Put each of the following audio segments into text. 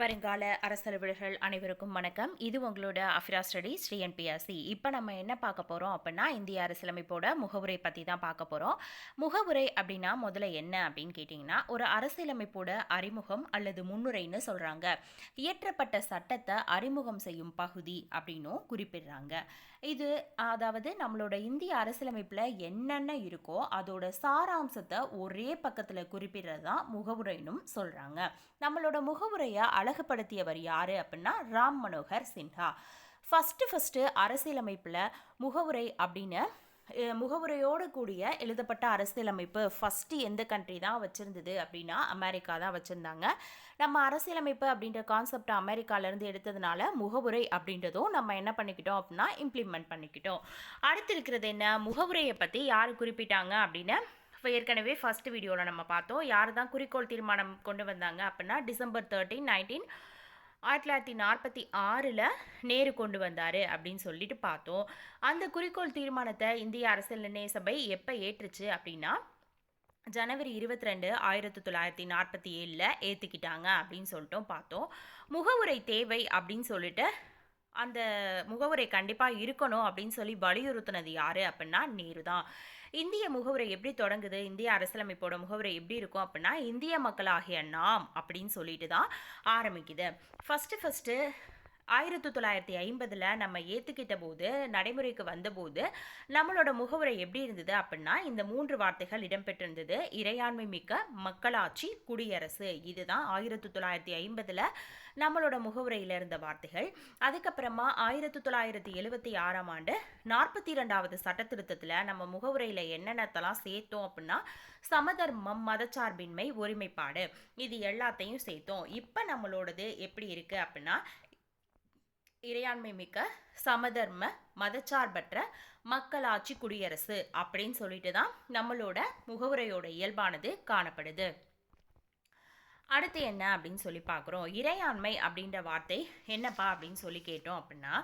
வருங்கால அரசலுவலர்கள் அனைவருக்கும் வணக்கம். இது உங்களோட அஃபிரா ஸ்டடி ஸ்ரீ என்பிஆர்சி இப்போ நம்ம என்ன பார்க்க போகிறோம் அப்படின்னா இந்திய அரசியலமைப்போட முகவுரை பற்றி தான் பார்க்க போகிறோம் முகவுரை அப்படின்னா முதல்ல என்ன அப்படின்னு கேட்டிங்கன்னா ஒரு அரசியலமைப்போட அறிமுகம் அல்லது முன்னுரைன்னு சொல்கிறாங்க இயற்றப்பட்ட சட்டத்தை அறிமுகம் செய்யும் பகுதி அப்படின்னும் குறிப்பிடுறாங்க. இது அதாவது நம்மளோட இந்திய அரசியலமைப்பில் என்னென்ன இருக்கோ அதோட சாராம்சத்தை ஒரே பக்கத்தில் குறிப்பிடுறது தான் முகவுரைனும் சொல்கிறாங்க நம்மளோட முகவுரையை அழகுபடுத்தியவர் யார் அப்படின்னா ராம் மனோகர் சின்ஹா. ஃபஸ்ட்டு ஃபஸ்ட்டு அரசியலமைப்பில் முகவுரை அப்படின்னு முகவுரையோடு கூடிய எழுதப்பட்ட அரசியலமைப்பு ஃபஸ்ட்டு எந்த கண்ட்ரி தான் வச்சுருந்தது அப்படின்னா அமெரிக்கா தான் வச்சுருந்தாங்க. நம்ம அரசியலமைப்பு அப்படின்ற கான்செப்டை அமெரிக்காவிலேருந்து எடுத்ததுனால முகவுரை அப்படின்றதும் நம்ம என்ன பண்ணிக்கிட்டோம் அப்படின்னா இம்ப்ளிமெண்ட் பண்ணிக்கிட்டோம். அடுத்து இருக்கிறது என்ன? முகவுரையை பற்றி யார் குறிப்பிட்டாங்க அப்படின்னு இப்போ ஏற்கனவே ஃபர்ஸ்ட் வீடியோவில் நம்ம பார்த்தோம். யார் தான் குறிக்கோள் தீர்மானம் கொண்டு வந்தாங்க அப்படின்னா டிசம்பர் தேர்ட்டீன் நைன்டீன் ஆயிரத்தி தொள்ளாயிரத்தி நாற்பத்தி ஆறில் நேரு கொண்டு வந்தார் அப்படின்னு சொல்லிட்டு பார்த்தோம். அந்த குறிக்கோள் தீர்மானத்தை இந்திய அரசியல் நிர்ணய சபை எப்போ ஏற்றுச்சு அப்படின்னா ஜனவரி இருபத்தி ரெண்டு ஆயிரத்தி தொள்ளாயிரத்தி நாற்பத்தி ஏழில் ஏற்றுக்கிட்டாங்க அப்படின்னு சொல்லிட்டும் பார்த்தோம். முகவுரை தேவை அப்படின்னு சொல்லிட்டு அந்த முகவுரை கண்டிப்பாக இருக்கணும் அப்படின்னு சொல்லி வலியுறுத்தினது யார் அப்படின்னா நேரு தான் இந்திய முகவுரை எப்படி தொடங்குது? இந்திய அரசியலமைப்போட முகவுரை எப்படி இருக்கும் அப்படின்னா இந்திய மக்களாகிய நாம் அப்படின்னு சொல்லிட்டு தான் ஆரம்பிக்குது. ஃபஸ்ட்டு ஃபஸ்ட்டு ஆயிரத்தி தொள்ளாயிரத்தி ஐம்பதில் நம்ம ஏற்றுக்கிட்ட போது நடைமுறைக்கு வந்தபோது நம்மளோட முகவுரை எப்படி இருந்தது அப்படின்னா இந்த மூன்று வார்த்தைகள் இடம்பெற்றிருந்தது. இறையாண்மை மிக்க மக்களாட்சி குடியரசு. இதுதான் ஆயிரத்தி தொள்ளாயிரத்தி ஐம்பதில் நம்மளோட முகவுரையில் இருந்த வார்த்தைகள். அதுக்கப்புறமா ஆயிரத்தி தொள்ளாயிரத்தி எழுபத்தி ஆறாம் ஆண்டு நாற்பத்தி இரண்டாவது சட்டத்திருத்தத்தில் நம்ம முகவுரையில் என்னென்னத்தெல்லாம் சேர்த்தோம் அப்படின்னா சமதர்மம் மதச்சார்பின்மை ஒருமைப்பாடு. இது எல்லாத்தையும் சேர்த்தோம். இப்போ நம்மளோடது எப்படி இருக்குது அப்படின்னா இறையாண்மை மிக்க சமதர்ம மதச்சார்பற்ற மக்களாட்சி குடியரசு அப்படின்னு சொல்லிட்டு தான் நம்மளோட முகவுரையோட இயல்பானது காணப்படுது. அடுத்து என்ன அப்படின்னு சொல்லி பார்க்குறோம். இறையாண்மை அப்படின்ற வார்த்தை என்னப்பா அப்படின்னு சொல்லி கேட்டோம் அப்படின்னா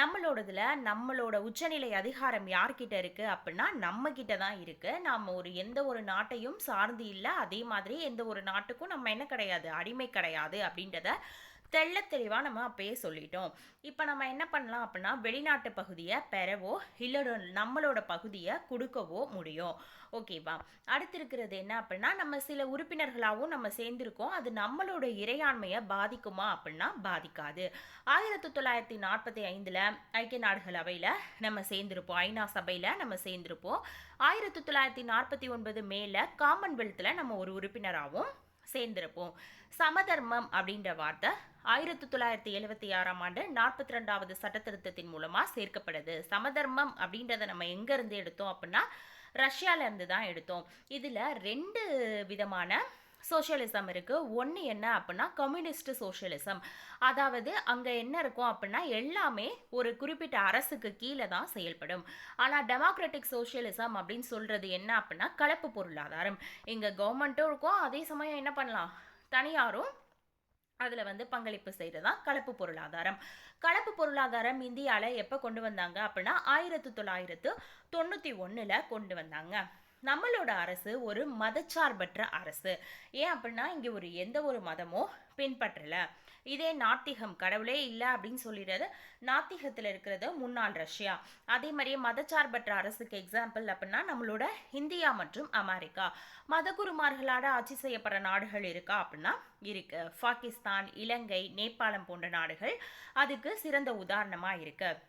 நம்மளோடதுல நம்மளோட உச்சநிலை அதிகாரம் யார்கிட்ட இருக்குது அப்படின்னா நம்ம தான் இருக்குது நாம் ஒரு எந்த ஒரு நாட்டையும் சார்ந்து இல்லை. அதே மாதிரி எந்த ஒரு நாட்டுக்கும் நம்ம என்ன கிடையாது? அடிமை கிடையாது அப்படின்றத தெள்ள தெளிவாக நம்ம அப்பயே சொல்லிட்டோம். இப்போ நம்ம என்ன பண்ணலாம் அப்படின்னா வெளிநாட்டு பகுதியை பெறவோ இல்லை நம்மளோட பகுதியை கொடுக்கவோ முடியும். ஓகேவா அடுத்து இருக்கிறது என்ன அப்படின்னா நம்ம சில உறுப்பினர்களாகவும் நம்ம சேர்ந்திருக்கோம். அது நம்மளோட இறையாண்மையை பாதிக்குமா அப்படின்னா பாதிக்காது. ஆயிரத்தி தொள்ளாயிரத்தி நாற்பத்தி ஐந்தில் ஐக்கிய நாடுகள் அவையில் நம்ம சேர்ந்திருப்போம். ஐநா சபையில் நம்ம சேர்ந்திருப்போம். ஆயிரத்தி தொள்ளாயிரத்தி நாற்பத்தி ஒன்பது மேலே காமன்வெல்த்தில் நம்ம ஒரு உறுப்பினராகவும் சேர்ந்திருப்போம். சமதர்மம் அப்படின்ற வார்த்தை ஆயிரத்தி தொள்ளாயிரத்தி எழுவத்தி ஆறாம் ஆண்டு நாற்பத்தி ரெண்டாவது சட்டத்திருத்தத்தின் மூலமாக சேர்க்கப்படுது. சமதர்மம் அப்படின்றத நம்ம எங்கேருந்து எடுத்தோம் அப்படின்னா ரஷ்யால இருந்து தான் எடுத்தோம். இதில் ரெண்டு விதமான சோஷியலிசம் இருக்குது ஒன்று என்ன அப்படின்னா கம்யூனிஸ்ட் சோஷியலிசம் அதாவது அங்கே என்ன இருக்கும் அப்படின்னா எல்லாமே ஒரு குறிப்பிட்ட அரசுக்கு கீழே தான் செயல்படும். ஆனால் டெமோக்ராட்டிக் சோஷியலிசம் அப்படின்னு சொல்கிறது என்ன அப்படின்னா கலப்பு பொருளாதாரம். இங்கே கவர்மெண்ட்டும் இருக்கும் அதே சமயம் என்ன பண்ணலாம்? தனியாரும் அதில் வந்து பங்களிப்பு செய்கிறது தான் கலப்பு பொருளாதாரம். கலப்பு பொருளாதாரம் இந்தியாவில் எப்போ கொண்டு வந்தாங்க அப்படின்னா ஆயிரத்தி தொள்ளாயிரத்து தொண்ணூற்றி ஒன்றில் கொண்டு வந்தாங்க. நம்மளோட அரசு ஒரு மதச்சார்பற்ற அரசு. ஏன் அப்படின்னா இங்கே ஒரு எந்த ஒரு மதமும் பின்பற்றலை. இதே நாத்திகம் கடவுளே இல்லை அப்படின்னு சொல்லிடுறது நாத்திகத்தில் இருக்கிறது முன்னாள் ரஷ்யா. அதே மாதிரியே மதச்சார்பற்ற அரசுக்கு எக்ஸாம்பிள் அப்படின்னா நம்மளோட இந்தியா மற்றும் அமெரிக்கா. மதகுருமார்களால் ஆட்சி செய்யப்படுற நாடுகள் இருக்கா அப்படின்னா இருக்கு. பாகிஸ்தான் இலங்கை நேபாளம் போன்ற நாடுகள் அதுக்கு சிறந்த உதாரணமாக இருக்குது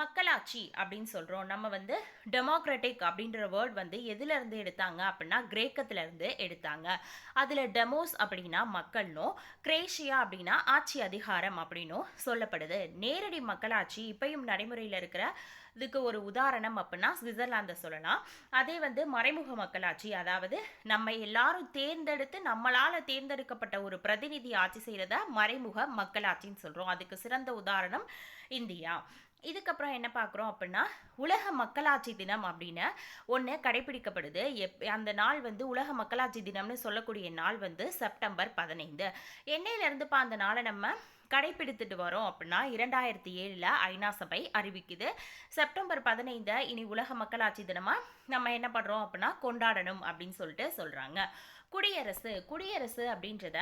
மக்களாட்சி அப்படின்னு சொல்கிறோம் நம்ம வந்து டெமோக்ராட்டிக் அப்படின்ற வேர்ட் வந்து எதுலேருந்து எடுத்தாங்க அப்படின்னா கிரேக்கத்துலேருந்து எடுத்தாங்க. அதில் டெமோஸ் அப்படின்னா மக்கள்னும் கிரேஷியா அப்படின்னா ஆட்சி அதிகாரம் அப்படின்னும் சொல்லப்படுது. நேரடி மக்களாட்சி இப்பயும் நடைமுறையில் இருக்கிற இதுக்கு ஒரு உதாரணம் அப்படின்னா சுவிட்சர்லாந்தை சொல்லலாம். அதே வந்து மறைமுக மக்களாட்சி அதாவது நம்ம எல்லாரும் தேர்ந்தெடுத்து நம்மளால் தேர்ந்தெடுக்கப்பட்ட ஒரு பிரதிநிதி ஆட்சி செய்கிறத மறைமுக மக்களாட்சின்னு சொல்கிறோம் அதுக்கு சிறந்த உதாரணம் இந்தியா. இதுக்கப்புறம் என்ன பார்க்குறோம் அப்படின்னா உலக மக்களாட்சி தினம் அப்படின்னு ஒன்று கடைபிடிக்கப்படுது. எப் அந்த நாள் வந்து உலக மக்களாட்சி தினம்னு சொல்லக்கூடிய நாள் வந்து செப்டம்பர் பதினைந்து. என்னையிலேருந்துப்பா அந்த நாளை நம்ம கடைபிடித்துட்டு வரோம் அப்படின்னா இரண்டாயிரத்தி ஏழில் ஐநா சபை அறிவிக்குது. செப்டம்பர் பதினைந்த இனி உலக மக்களாட்சி தினமாக நம்ம என்ன பண்ணுறோம் அப்படின்னா கொண்டாடணும் அப்படின்னு சொல்லிட்டு சொல்கிறாங்க குடியரசு குடியரசு அப்படின்றத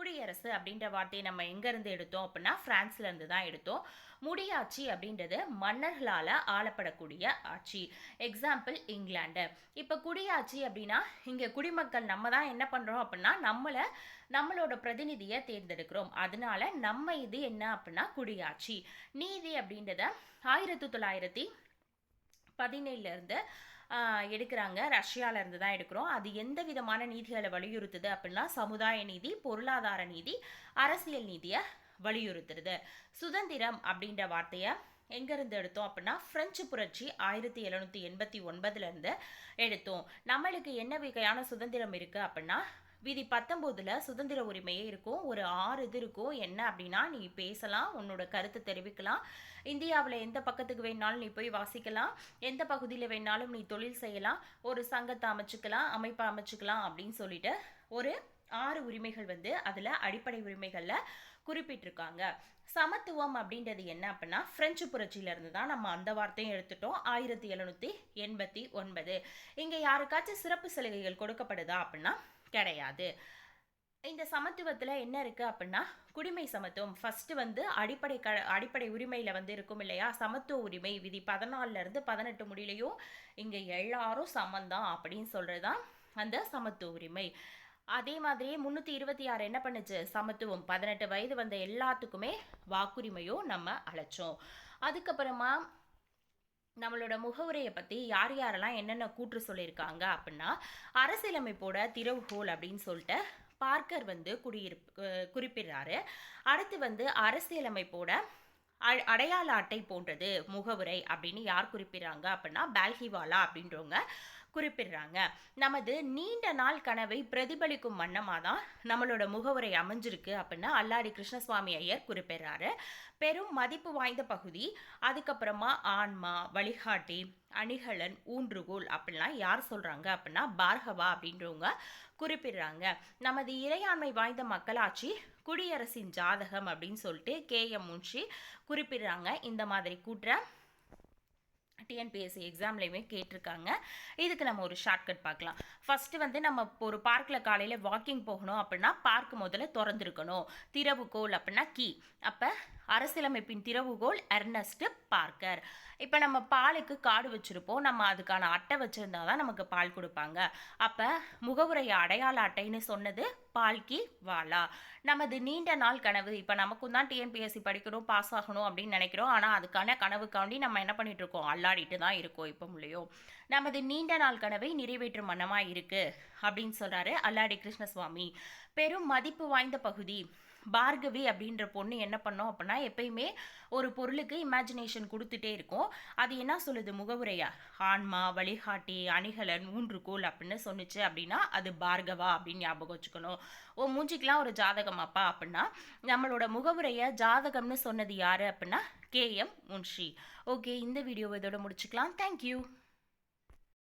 குடியரசு அப்படின்ற வார்த்தையை நம்ம எங்கேருந்து எடுத்தோம் அப்படின்னா ஃப்ரான்ஸ்லேருந்து தான் எடுத்தோம். முடியாட்சி அப்படின்றது மன்னர்களால் ஆளப்படக்கூடிய ஆட்சி. எக்ஸாம்பிள் இங்கிலாண்டு இப்போ குடியாட்சி அப்படின்னா இங்கே குடிமக்கள் நம்ம தான் என்ன பண்ணுறோம் அப்படின்னா நம்மளை நம்மளோட பிரதிநிதியை தேர்ந்தெடுக்கிறோம். அதனால நம்ம இது என்ன அப்படின்னா குடியாட்சி. நீதி அப்படின்றத ஆயிரத்தி தொள்ளாயிரத்தி பதினேழுலேருந்து எடுக்கிறாங்க. ரஷ்யால இருந்து தான் எடுக்கிறோம். அது எந்த விதமான நீதிகளை வலியுறுத்துது அப்படின்னா சமுதாய நீதி பொருளாதார நீதி அரசியல் நீதியை வலியுறுத்துறது. சுதந்திரம் அப்படின்ற வார்த்தையை எங்கேருந்து எடுத்தோம் அப்படின்னா ஃப்ரெஞ்சு புரட்சி ஆயிரத்தி எழுநூற்றி எண்பத்தி ஒன்பதுலேருந்து எடுத்தோம். நம்மளுக்கு என்ன வகையான சுதந்திரம் இருக்குது அப்படின்னா விதி பத்தொம்போதில் சுதந்திர உரிமையே இருக்கும். ஒரு ஆறு இது இருக்கும். என்ன அப்படின்னா நீ பேசலாம் உன்னோட கருத்தை தெரிவிக்கலாம். இந்தியாவில் எந்த பக்கத்துக்கு வேணாலும் நீ போய் வாசிக்கலாம். எந்த பகுதியில் வேணாலும் நீ தொழில் செய்யலாம். ஒரு சங்கத்தை அமைச்சுக்கலாம் அமைப்பை அமைச்சுக்கலாம் அப்படின்னு சொல்லிட்டு ஒரு ஆறு உரிமைகள் வந்து அதில் அடிப்படை உரிமைகளில் குறிப்பிட்டிருக்காங்க. சமத்துவம் அப்படின்றது என்ன அப்படின்னா பிரெஞ்சு புரட்சியிலேருந்து தான் நம்ம அந்த வார்த்தையும் எடுத்துட்டோம். ஆயிரத்தி எழுநூற்றி எண்பத்தி ஒன்பது. இங்கே யாருக்காச்சும் சிறப்பு சலுகைகள் கொடுக்கப்படுதா அப்படின்னா கிடையாது. இந்த சமத்துவத்தில் என்ன இருக்குது அப்படின்னா குடிமை சமத்துவம் ஃபஸ்ட்டு வந்து அடிப்படை க அடிப்படை உரிமையில் வந்து இருக்கும் இல்லையா? சமத்துவ உரிமை விதி பதினாலருந்து பதினெட்டு முடியலையும் இங்கே எல்லாரும் சமந்தான் அப்படின்னு சொல்கிறது தான் அந்த சமத்துவ உரிமை. அதே மாதிரியே முந்நூற்றி இருபத்தி ஆறு என்ன பண்ணுச்சு? சமத்துவம். பதினெட்டு வயது வந்த எல்லாத்துக்குமே வாக்குரிமையும் நம்ம அழைச்சோம் அதுக்கப்புறமா நம்மளோட முகவுரையை பற்றி யார் யாரெல்லாம் என்னென்ன கூற்று சொல்லியிருக்காங்க அப்படின்னா அரசியலமைப்போட திறவுகோல் அப்படின்னு சொல்லிட்டு பார்க்கர் வந்து குடியிருப்பு குறிப்பிடுறாரு. அடுத்து வந்து அரசியலமைப்போட அடையாள அட்டை போன்றது முகவுரை அப்படின்னு யார் குறிப்பிடுறாங்க அப்படின்னா பால்ஹிவாலா அப்படின்றவங்க. குறிப்பிடுறாங்க. நமது நீண்ட நாள் கனவை பிரதிபலிக்கும் வண்ணமாக தான் நம்மளோட முகவுரை அமைஞ்சிருக்கு அப்படின்னு அல்லாடி கிருஷ்ணசுவாமி ஐயர் குறிப்பிடுறாரு. பெரும் மதிப்பு வாய்ந்த பகுதி அதுக்கப்புறமா ஆன்மா வழிகாட்டி அணிகலன் ஊன்றுகோல் அப்படின்லாம் யார் சொல்கிறாங்க அப்படின்னா பார்கவா அப்படின்றவங்க குறிப்பிடுறாங்க. நமது இறையாண்மை வாய்ந்த மக்களாட்சி குடியரசின் ஜாதகம் அப்படின்னு சொல்லிட்டு கே எம் முன்ஷி குறிப்பிடுறாங்க. இந்த மாதிரி கூற்ற டிஎன்பிஎஸ்சி எக்ஸாம்லேயுமே கேட்டிருக்காங்க. இதுக்கு நம்ம ஒரு ஷார்ட்கட் பார்க்கலாம். ஃபஸ்ட்டு வந்து நம்ம ஒரு பார்க்கில் காலையில் வாக்கிங் போகணும் அப்படின்னா பார்க் முதல்ல திறந்துருக்கணும். திறவுகோல் அப்படின்னா கீ அப்போ அரசியலமைப்பின் திறவுகோல் எர்னஸ்ட் பார்க்கர் இப்போ நம்ம பாலுக்கு காடு வச்சுருப்போம். நம்ம அதுக்கான அட்டை வச்சுருந்தா தான் நமக்கு பால் கொடுப்பாங்க. அப்போ முகவுரை அடையாள அட்டைன்னு சொன்னது பால்கி வாலா. நமது நீண்ட நாள் கனவு. இப்போ நமக்கும் தான் டிஎன்பிஎஸ்சி படிக்கணும் பாஸ் ஆகணும் அப்படின்னு நினைக்கிறோம். ஆனால் அதுக்கான கனவுக்காண்டி நம்ம என்ன பண்ணிட்டு இருக்கோம் அல்லாடிட்டு தான் இருக்கோம் இப்போ முடியும் நமது நீண்ட நாள் கனவை நிறைவேற்றும் மன்னமாக இருக்குது அப்படின்னு சொல்கிறாரு அல்லாடி கிருஷ்ணசுவாமி. பெரும் மதிப்பு வாய்ந்த பகுதி. பார்கவி அப்படின்ற பொண்ணு என்ன பண்ணோம் அப்படின்னா எப்பயுமே ஒரு பொருளுக்கு இமேஜினேஷன் கொடுத்துட்டே இருக்கும். அது என்ன சொல்லுது முகவுரையா? ஆன்மா வழிகாட்டி அணிகலன் ஊன்றுகோல் அப்படின்னு சொன்னிச்சு அப்படின்னா அது பார்கவா அப்படின்னு ஞாபகம் வச்சுக்கணும். ஓ மூஞ்சிக்கெலாம் ஒரு ஜாதகமாப்பா அப்படின்னா நம்மளோட முகவுரையை ஜாதகம்னு சொன்னது யார் அப்படின்னா கே எம் முன்ஷி. ஓகே இந்த வீடியோவை இதோட முடிச்சுக்கலாம். தேங்க்யூ